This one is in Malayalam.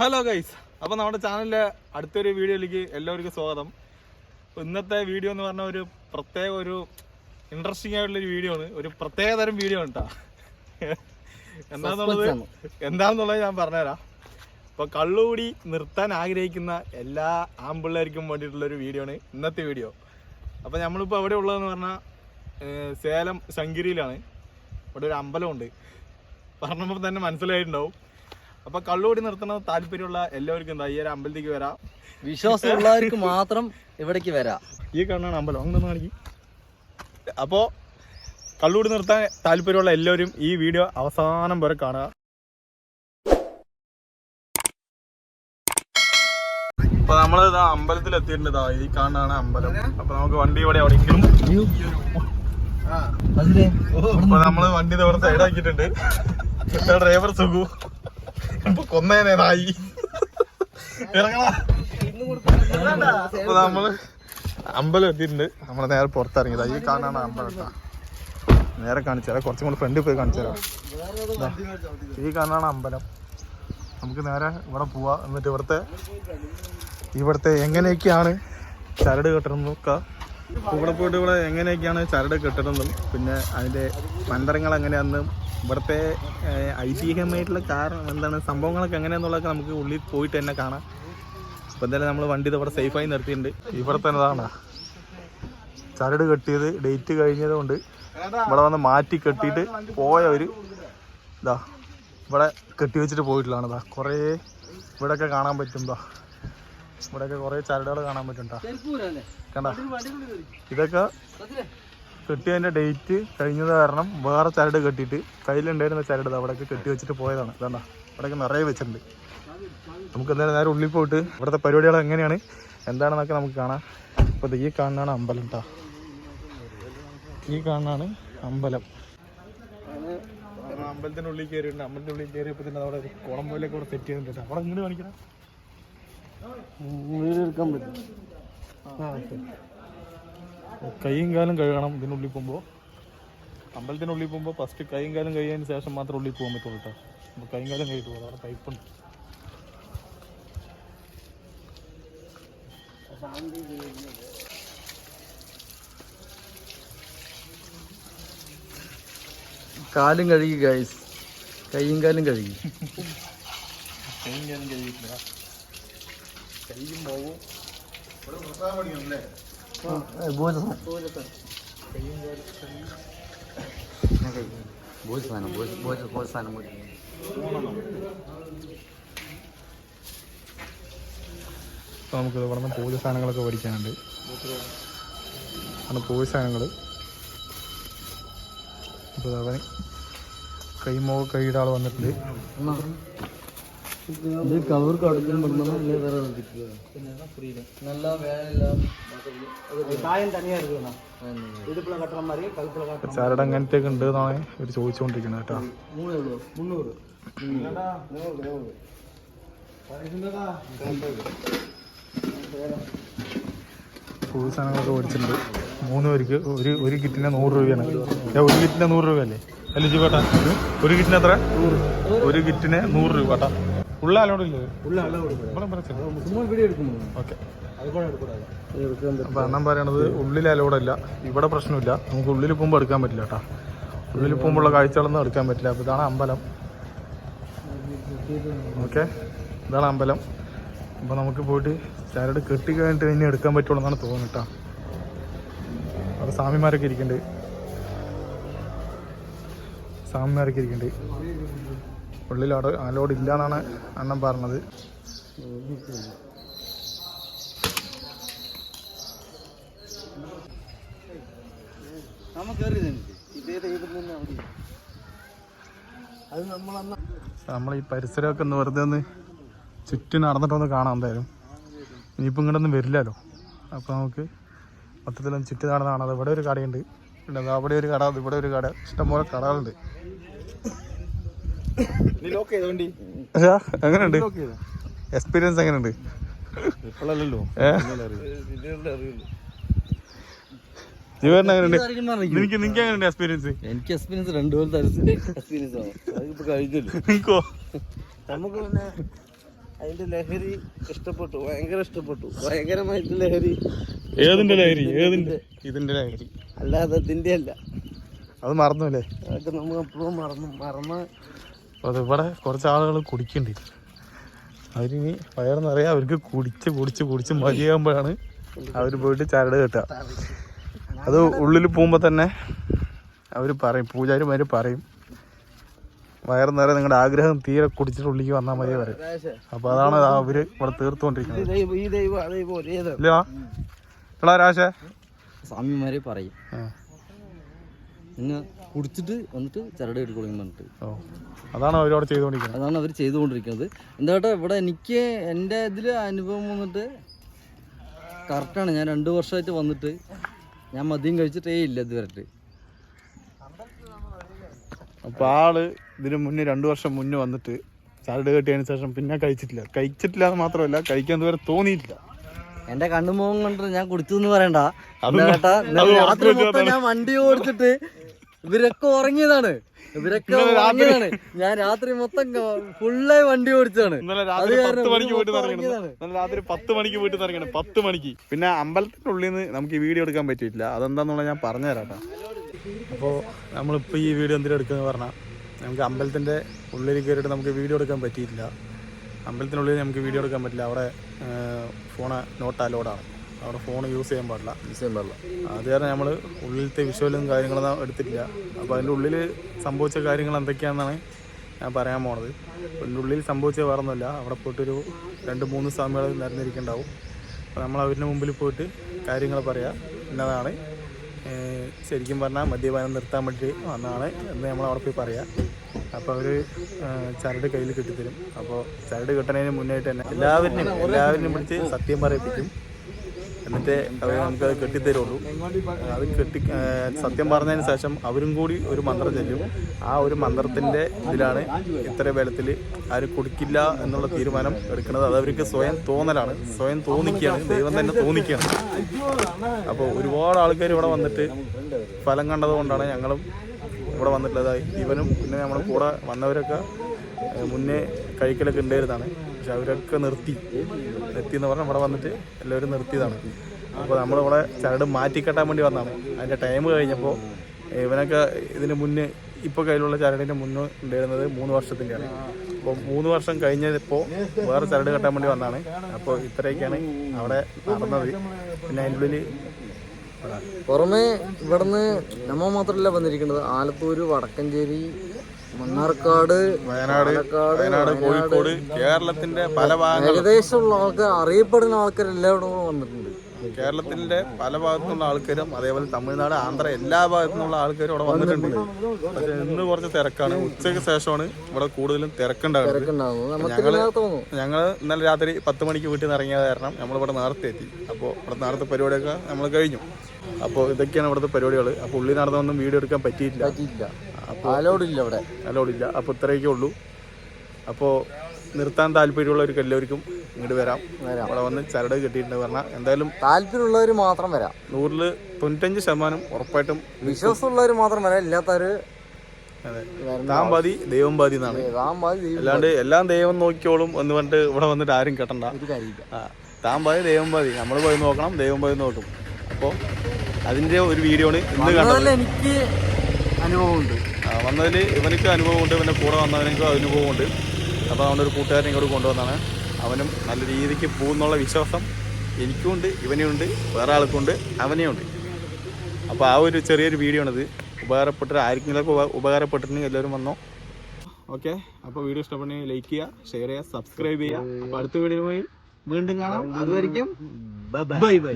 ഹലോ ഗൈസ് അപ്പോൾ നമ്മുടെ ചാനലിലെ അടുത്തൊരു വീഡിയോയിലേക്ക് എല്ലാവർക്കും സ്വാഗതം. ഇന്നത്തെ വീഡിയോ എന്ന് പറഞ്ഞ ഒരു പ്രത്യേക ഒരു ഇൻട്രസ്റ്റിംഗ് ആയിട്ടുള്ളൊരു വീഡിയോ ആണ്. ഒരു പ്രത്യേക തരം വീഡിയോ ആണ് കേട്ടോ എന്താന്നുള്ളത് എന്താന്നുള്ളത് ഞാൻ പറഞ്ഞുതരാം. അപ്പോൾ കള്ളുകൂടി നിർത്താൻ ആഗ്രഹിക്കുന്ന എല്ലാ ആമ്പിള്ളേർക്കും വേണ്ടിയിട്ടുള്ള ഒരു വീഡിയോ ആണ് ഇന്നത്തെ വീഡിയോ. അപ്പോൾ നമ്മളിപ്പോൾ എവിടെ ഉള്ളതെന്ന് പറഞ്ഞാൽ സേലം ശങ്കരിയിലാണ് ഇവിടെ ഒരു അമ്പലമുണ്ട് പറഞ്ഞപ്പോൾ തന്നെ മനസ്സിലായിട്ടുണ്ടാവും. അപ്പൊ കള്ളുകൂടി നിർത്തണ താല്പര്യമുള്ള എല്ലാവർക്കും എന്താ ഈ ഒരു അമ്പലത്തേക്ക് വരാം. വിശ്വാസമുള്ളവർക്ക് മാത്രം ഇവിടേക്ക് വരാം. ഈ കാണാണ് അമ്പലം. അങ്ങനെ കാണിക്കും. അപ്പോ കള്ളുകൂടി നിർത്താൻ താല്പര്യമുള്ള എല്ലാവരും ഈ വീഡിയോ അവസാനം വരെ കാണുക. അപ്പൊ നമ്മൾ ഇതാ അമ്പലത്തിൽ എത്തിയിട്ടുണ്ട് ഈ കാണാണ് അമ്പലം. അപ്പൊ നമുക്ക് വണ്ടി ഇവിടെ എവിടെയെങ്കിലും അപ്പൊ നമ്മൾ വണ്ടി ഇവിടെ സൈഡ് ആക്കിയിട്ടുണ്ട്. ഡ്രൈവർ സുഖു. ഇപ്പൊ കൊന്നേനെ നായി. അപ്പൊ നമ്മൾ അമ്പലം എത്തിയിട്ടുണ്ട്. നമ്മൾ നേരെ പുറത്തിറങ്ങിയത്. ഈ കാണാണ് അമ്പലം. നേരെ കാണിച്ചു കുറച്ചും കൂടി ഫ്രണ്ടിൽ പോയി കാണിച്ചു ഈ കാണാണ് അമ്പലം. നമുക്ക് നേരെ ഇവിടെ പോവാ. എന്നിട്ട് ഇവിടുത്തെ ഇവിടുത്തെ എങ്ങനെയൊക്കെയാണ് ചരട് കെട്ടണമെന്നൊക്കെ ഇവിടെ പോയിട്ട് ഇവിടെ എങ്ങനെയൊക്കെയാണ് ചരട് കെട്ടണമെന്നും പിന്നെ അതിന്റെ മന്ത്രങ്ങൾ എങ്ങനെയാണെന്നും ഇവിടുത്തെ ഐതിഹ്യമായിട്ടുള്ള കാരണം എന്താണ്? സംഭവങ്ങളൊക്കെ എങ്ങനെയാണെന്നുള്ളതൊക്കെ നമുക്ക് ഉള്ളിൽ പോയിട്ട് തന്നെ കാണാം. അപ്പോൾ എന്തായാലും നമ്മൾ വണ്ടി ഇതവിടെ സേഫായി നിർത്തിയിട്ടുണ്ട്. ഇവിടെ തന്നെ ചരട് കെട്ടിയത് ഡേറ്റ് കഴിഞ്ഞത് കൊണ്ട് ഇവിടെ വന്ന് മാറ്റി കെട്ടിയിട്ട് പോയ ഒരു ഇതാ ഇവിടെ കെട്ടി വെച്ചിട്ട് പോയിട്ടുള്ളതാണ് ഇതാ. കുറേ ഇവിടെയൊക്കെ കാണാൻ പറ്റും ഇതാ. ഇവിടെയൊക്കെ കുറേ ചരടുകൾ കാണാൻ പറ്റും കേട്ടോ കണ്ട? ഇതൊക്കെ കെട്ടിയതിന്റെ ഡേറ്റ് കഴിഞ്ഞത് കാരണം വേറെ ചരട് കെട്ടിയിട്ട് കയ്യിലുണ്ടായിരുന്ന ചരട് ദാ അവിടെയൊക്കെ കെട്ടി വെച്ചിട്ട് പോയതാണ്. ഇതാണ്ടാ ഇവിടെയൊക്കെ നിറയെ വെച്ചിട്ടുണ്ട്. നമുക്ക് എന്തായാലും നേരെ ഉള്ളിൽ പോയിട്ട് ഇവിടുത്തെ പരിപാടികൾ എങ്ങനെയാണ് എന്താണെന്നൊക്കെ നമുക്ക് കാണാം. അപ്പോൾ ഈ കാണുന്നതാണ് അമ്പലം കേട്ടോ ഈ കാണുന്നതാണ് അമ്പലം. അമ്പലത്തിന്റെ ഉള്ളിൽ കയറിയിട്ടുണ്ട്. അമ്പലത്തിന്റെ ഉള്ളിൽ കയറിയപ്പോൾ തന്നെ അവിടെ കുളം പോലെയൊക്കെ അവിടെ സെറ്റ് ചെയ്തിട്ടുണ്ട് അവിടെ ഇങ്ങനെ കാണിക്കണം എടുക്കാൻ പറ്റും. കൈയും കാലും കഴുകണം ഇതിനുള്ളിൽ പോകുമ്പോൾ. അമ്പലത്തിനുള്ളിൽ പോകുമ്പോൾ ഫസ്റ്റ് കൈയും കാലും കഴിയാൻ ശേഷം മാത്രം ഉള്ളിൽ പോകാൻ പറ്റുള്ളൂ കേട്ടോ അപ്പോൾ കൈയും കാലം കഴിഞ്ഞു പോകും. അവിടെ പൈപ്പുണ്ട് കാലും കഴുകി ഗൈസ് കൈയും കാലും കഴുകി. കൈയും കാലും കഴുകിയിട്ടില്ല. കൈയും പോകും ഇവിടെ അപ്പോൾ നമുക്ക് ഇവിടെ നിന്ന് പൂജ സാധനങ്ങളൊക്കെ മേടിക്കാനുണ്ട് ആണ് പൂജ സാധനങ്ങൾ അപ്പോൾ അവൻ കൈമോ കൈയുടെ ആൾ വന്നിട്ടുണ്ട്. ഇത് കവർ കടക്കാൻ വേറെ നല്ല വേല കായം തനിയാ എടുക്കണം ഇടുപ്പിള കട്ടണ മാറി കൽപ്പിള കട്ടണം ചരട് അങ്ങനത്തെ ഉണ്ട് എന്നാണ് ഇവർ ചോദിച്ചുകൊണ്ടിരിക്കുന്നത് കേട്ടോ. മുന്നൂറ്. സാധനങ്ങളൊക്കെ മേടിച്ചിട്ടുണ്ട്. മൂന്ന് പേർക്ക് ഒരു ഒരു കിറ്റിന് നൂറ് രൂപയാണ്. ഏ, ഒരു കിറ്റിന് നൂറ് രൂപയല്ലേ? അല്ലേ ജി ചേട്ടാ? ഒരു കിറ്റിന് എത്ര? ഒരു കിറ്റിന് നൂറ് രൂപ കേട്ടാ. ഉള്ള എടുക്കുന്നു ഓക്കെ. അപ്പോൾ അണ്ണൻ പറയണത് ഉള്ളിൽ അലോടല്ല ഇവിടെ പ്രശ്നമില്ല. നമുക്ക് ഉള്ളിൽ പോകുമ്പോൾ എടുക്കാൻ പറ്റില്ല കേട്ടോ. ഉള്ളിൽ പോകുമ്പോഴുള്ള കാഴ്ചകളൊന്നും എടുക്കാൻ പറ്റില്ല. അപ്പോൾ ഇതാണ് അമ്പലം. ഓക്കെ? ഇതാണ് അമ്പലം. അപ്പോൾ നമുക്ക് പോയിട്ട് ചരട് കെട്ടി കഴിഞ്ഞിട്ട് ഇനി എടുക്കാൻ പറ്റുള്ളൂ എന്നാണ് തോന്നുന്നത് കേട്ടോ. അവിടെ സ്വാമിമാരൊക്കെ ഇരിക്കുന്നുണ്ട് സ്വാമിമാരൊക്കെ ഇരിക്കുന്നുണ്ട് ഉള്ളിൽ അവിടെ അലോഡ് ഇല്ല എന്നാണ് അണ്ണൻ പറഞ്ഞത് നമ്മ കയറി ഇതേ ദൈവം തന്നെ അവിടെ അത് നമ്മളന്ന് നമ്മൾ ഈ പരിസരമൊക്കെ ഒന്ന് വെറുതെ ഒന്ന് ചുറ്റും നടന്നിട്ടൊന്ന് കാണാം എന്തായാലും. ഇനിയിപ്പോൾ ഇങ്ങോട്ടൊന്നും വരില്ലല്ലോ. അപ്പോൾ നമുക്ക് മൊത്തത്തിലൊന്ന് ചുറ്റി നടന്ന് കാണാം. ഇവിടെ ഒരു കടയുണ്ട്. പിന്നെ അവിടെ ഒരു കട ഇവിടെ ഒരു കട. ഇഷ്ടംപോലെ കടകളുണ്ട്. എങ്ങനെയുണ്ട്? എക്സ്പീരിയൻസ് എങ്ങനെയുണ്ട്? ഇപ്പോഴല്ലോ ഏ? ജീവൻ നിനക്ക് നിനക്ക് എങ്ങനെയുണ്ട് എക്സ്പീരിയൻസ് എനിക്ക് എക്സ്പീരിയൻസ് രണ്ടു പോലത്തെ എക്സ്പീരിയൻസ് ആണ്. അതിപ്പോ കഴിഞ്ഞല്ലോ? നമുക്ക് പിന്നെ അതിന്റെ ലഹരി ഇഷ്ടപ്പെട്ടു. ഭയങ്കര ഇഷ്ടപ്പെട്ടു. ഭയങ്കരമായിട്ട് ലഹരി ഏതിന്റെ ലഹരി? ഏതിന്റെ? ഇതിന്റെ. ലഹരി. അല്ലാതെ അതിന്റെ അല്ല. അത് മറന്നു അല്ലേ അതൊക്കെ നമ്മൾ എപ്പോഴും മറന്നു മറന്ന അതിവിടെ കുറച്ച് ആളുകൾ കുടിക്കണ്ട്. അവരിനി വയറെന്നറിയാം അവർക്ക് കുടിച്ച് കുടിച്ച് കുടിച്ച് മതിയാകുമ്പോഴാണ് അവർ പോയിട്ട് ചരട് കെട്ടുക. അത് ഉള്ളിൽ പോകുമ്പോൾ തന്നെ അവർ പറയും പൂജാരിമാർ പറയും. വയറെന്നറിയാം നിങ്ങളുടെ ആഗ്രഹം തീരെ കുടിച്ചിട്ട് ഉള്ളിക്ക് വന്നാൽ മതി പറയും. അപ്പോൾ അതാണ് അവർ ഇവിടെ തീർത്തുകൊണ്ടിരിക്കുന്നത്. ഇല്ല ഇളാ രാശ സ്വാമിമാരെ പറയും. കുടിച്ചിട്ട് വന്നിട്ട് ചരട് പറഞ്ഞിട്ട്. ഓ. അതാണ് അവരവിടെ ചെയ്തുകൊണ്ടിരിക്കുന്നത്. അതാണ് അവർ ചെയ്തുകൊണ്ടിരിക്കുന്നത്. എന്താ കേട്ടോ ഇവിടെ എനിക്ക് എന്റെ ഇതിൽ അനുഭവം വന്നിട്ട് കറക്റ്റാണ് ഞാൻ രണ്ട് വർഷമായിട്ട് വന്നിട്ട് ഞാൻ മദ്യം കഴിച്ചിട്ടേ ഇല്ല ഇതുവരെ അപ്പൊ ആൾ ഇതിന് മുന്നേ രണ്ടു വർഷം മുന്നേ വന്നിട്ട് ചരട് കെട്ടിയതിന് ശേഷം പിന്നെ കഴിച്ചിട്ടില്ല. കഴിച്ചിട്ടില്ല എന്ന് മാത്രമല്ല കഴിക്കാൻ ഇതുവരെ തോന്നിയിട്ടില്ല. എന്റെ കണ്ണുമുഖം കണ്ടിട്ട് ഞാൻ കുടിച്ചു എന്ന് പറയണ്ട രാത്രി മൊത്തം ഞാൻ വണ്ടി ഓടിച്ചിട്ട് ഇവരൊക്കെ ഉറങ്ങിയതാണ്. ഇവരൊക്കെ ഉറങ്ങിയതാണ്. ഞാൻ രാത്രി മൊത്തം ഫുള്ളായി വണ്ടി ഓടിച്ചതാണ്. രാത്രി പത്ത് മണിക്ക് പോയിട്ട് ഇറങ്ങണം. പത്ത് മണിക്ക് പിന്നെ അമ്പലത്തിന്റെ ഉള്ളിൽ നിന്ന് നമുക്ക് ഈ വീഡിയോ എടുക്കാൻ പറ്റിയിട്ടില്ല. അതെന്താന്നുള്ള ഞാൻ പറഞ്ഞുതരാം അപ്പോ അപ്പോൾ നമ്മളിപ്പോൾ ഈ വീഡിയോ എന്തിനാ എടുക്കുന്നത് പറഞ്ഞാൽ നമുക്ക് അമ്പലത്തിന്റെ ഉള്ളിൽ കയറിയിട്ട് നമുക്ക് വീഡിയോ എടുക്കാൻ പറ്റിയിട്ടില്ല. അമ്പലത്തിനുള്ളിൽ നമുക്ക് വീഡിയോ എടുക്കാൻ പറ്റില്ല. അവിടെ ഫോണ് നോട്ട് അലോഡാണ് അവിടെ ഫോൺ യൂസ് ചെയ്യാൻ പാടില്ല. യൂസ് ചെയ്യാൻ അത് കാരണം നമ്മൾ ഉള്ളിലത്തെ വിഷ്വലും കാര്യങ്ങളൊന്നും എടുത്തിട്ടില്ല. അപ്പോൾ അതിന്റെ ഉള്ളിൽ സംഭവിച്ച കാര്യങ്ങൾ എന്തൊക്കെയാണെന്നാണ് ഞാൻ പറയാൻ പോണത്. അതിന്റെ ഉള്ളിൽ സംഭവിച്ച വേറൊന്നുമില്ല അവിടെ പോയിട്ടൊരു രണ്ട് മൂന്ന് സ്വാമികൾ നിരന്നിരിക്കുന്നുണ്ടാവും. അപ്പോൾ നമ്മൾ അവരുടെ മുമ്പിൽ പോയിട്ട് കാര്യങ്ങൾ പറയാം. എന്നതാണ്. ശരിക്കും പറഞ്ഞാൽ മദ്യപാനം നിർത്താൻ വേണ്ടി വന്നതാണ് എന്ന് നമ്മൾ അവിടെ പോയി പറയാം. അപ്പോൾ അവർ ചരട് കയ്യിൽ കെട്ടിത്തരും. അപ്പോൾ ചരട് കെട്ടണതിന് മുന്നായിട്ട് തന്നെ എല്ലാവരിനും എല്ലാവരിനും വിളിച്ച് സത്യം പറയിപ്പിക്കും. എന്നിട്ട് അവർ നമുക്കത് കെട്ടിത്തരുള്ളൂ. അത് കെട്ടി സത്യം പറഞ്ഞതിന് ശേഷം അവരും കൂടി ഒരു മന്ത്രം ചെല്ലും. ആ ഒരു മന്ത്രത്തിന്റെ ഇതിലാണ് ഇത്ര ബലത്തിൽ ആരും കുടിക്കില്ല എന്നുള്ള തീരുമാനം എടുക്കുന്നത്. അത് അവർക്ക് സ്വയം തോന്നലാണ്. സ്വയം തോന്നിക്കുകയാണ്. ദൈവം തന്നെ തോന്നിക്കുകയാണ്. അപ്പോൾ ഒരുപാട് ആൾക്കാർ ഇവിടെ വന്നിട്ട് ഫലം കണ്ടതുകൊണ്ടാണ് ഞങ്ങളും ഇവിടെ വന്നിട്ടുള്ളത്. ഇവനും പിന്നെ നമ്മുടെ കൂടെ വന്നവരൊക്കെ മുന്നേ കഴിക്കലൊക്കെ ഉണ്ടായിരുന്നതാണ്. പക്ഷെ അവരൊക്കെ നിർത്തി. നിർത്തി എന്ന് പറഞ്ഞാൽ ഇവിടെ വന്നിട്ട് എല്ലാവരും നിർത്തിയതാണ്. അപ്പോൾ നമ്മളിവിടെ ചരട് മാറ്റിക്കെട്ടാൻ വേണ്ടി വന്നതാണ്. അതിന്റെ ടൈം കഴിഞ്ഞപ്പോൾ ഇവനൊക്കെ ഇതിന് മുന്നേ ഇപ്പോൾ കയ്യിലുള്ള ചരടിന്റെ മുന്നേ ഉണ്ടായിരുന്നത് മൂന്ന് വർഷത്തിന്റെയാണ് അപ്പോൾ മൂന്ന് വർഷം കഴിഞ്ഞപ്പോൾ വേറെ ചരട് കെട്ടാൻ വേണ്ടി വന്നതാണ്. അപ്പോൾ ഇത്രയൊക്കെയാണ് അവിടെ നടന്നത്. പിന്നെ അതിന്റെ ഉള്ളിൽ പുറമെ ഇവിടുന്ന് നമ്മൾ മാത്രമല്ല വന്നിരിക്കുന്നത്. ആലത്തൂര് വടക്കഞ്ചേരി മണ്ണാർക്കാട് വയനാട് വയനാട് കോഴിക്കോട് കേരളത്തിന്റെ പല ഭാഗങ്ങളിൽ ഏകദേശമുള്ള ആൾക്കാർ അറിയപ്പെടുന്ന ആൾക്കാർ എല്ലാവരും വന്നിട്ടുണ്ട്. കേരളത്തിന്റെ പല ഭാഗത്തുനിന്നുള്ള ആൾക്കാരും അതേപോലെ തമിഴ്നാട് ആന്ധ്ര എല്ലാ ഭാഗത്തുനിന്നുള്ള ആൾക്കാരും ഇവിടെ വന്നിട്ടുണ്ട്. പക്ഷെ ഇന്ന് കുറച്ച് തിരക്കാണ്. ഉച്ചയ്ക്ക് ശേഷമാണ് ഇവിടെ കൂടുതലും തിരക്കുണ്ടാകുന്നത്. ഞങ്ങൾ ഞങ്ങൾ ഇന്നലെ രാത്രി പത്ത് മണിക്ക് വീട്ടിൽ നിന്ന് ഇറങ്ങിയത് കാരണം നമ്മളിവിടെ നേരത്തെ എത്തി. അപ്പോൾ ഇവിടെ നേരത്തെ പരിപാടിയൊക്കെ നമ്മൾ കഴിഞ്ഞു. അപ്പോൾ ഇതൊക്കെയാണ് ഇവിടുത്തെ പരിപാടികൾ. അപ്പോൾ ഉള്ളി നടന്നൊന്നും വീഡിയോ എടുക്കാൻ പറ്റിയിട്ടില്ല. ആലോടില്ല അവിടെ. അലോഡില്ല അപ്പോൾ ഇത്രയൊക്കെ ഉള്ളൂ. അപ്പോൾ നിർത്താൻ താല്പര്യമുള്ളവർക്ക് എല്ലാവർക്കും ഇങ്ങോട്ട് വരാം. അവിടെ വന്ന് ചരട് കിട്ടിയിട്ടുണ്ട് പറഞ്ഞാൽ എന്തായാലും താല്പര്യമുള്ളവർ മാത്രം വരാം. നൂറിൽ തൊണ്ണൂറ്റഞ്ച് ശതമാനം ഉറപ്പായിട്ടും വിശ്വാസമുള്ളവർ മാത്രം വരാം. ഇല്ലാത്തവര് താൻ ദൈവം പാതി എന്നാണ്. അല്ലാണ്ട് എല്ലാം ദൈവം നോക്കിയോളും എന്ന് പറഞ്ഞിട്ട് ഇവിടെ വന്നിട്ട് ആരും കെട്ടണ്ട. താൻ പാതി ദൈവം പാതി നമ്മൾ പോയി നോക്കണം ദൈവം പോയി നോക്കും. അപ്പോൾ അതിന്റെ ഒരു വീഡിയോ ആണ് ഇന്ന് കണ്ടത്. എനിക്ക് അനുഭവമുണ്ട്. വന്നതിൽ ഇവനിക്ക് അനുഭവമുണ്ട് ഇവന്റെ കൂടെ വന്നവനിക്കും അനുഭവമുണ്ട്. അപ്പോൾ അവന്റെ ഒരു കൂട്ടുകാരൻ ഇങ്ങോട്ട് കൊണ്ടുവന്നാണ്. അവനും നല്ല രീതിക്ക് പോകുന്നുള്ള വിശ്വാസം എനിക്കും ഇവനെയുണ്ട് വേറെ ആൾക്കുണ്ട് അവനെയുണ്ട് അപ്പോൾ ആ ഒരു ചെറിയൊരു വീഡിയോ ആണിത്. ഉപകാരപ്പെട്ട ആർക്കെങ്കിലൊക്കെ ഉപ- ഉപകാരപ്പെട്ടിട്ടുണ്ടെങ്കിൽ എല്ലാവരും വന്നോ. ഓക്കെ അപ്പോൾ വീഡിയോ ഇഷ്ടപ്പെട്ടെങ്കിൽ ലൈക്ക് ചെയ്യുക ഷെയർ ചെയ്യുക സബ്സ്ക്രൈബ് ചെയ്യുക. അപ്പോൾ അടുത്ത വീഡിയോ പോയി വീണ്ടും കാണാം. അതുവരെയും ബൈ ബൈ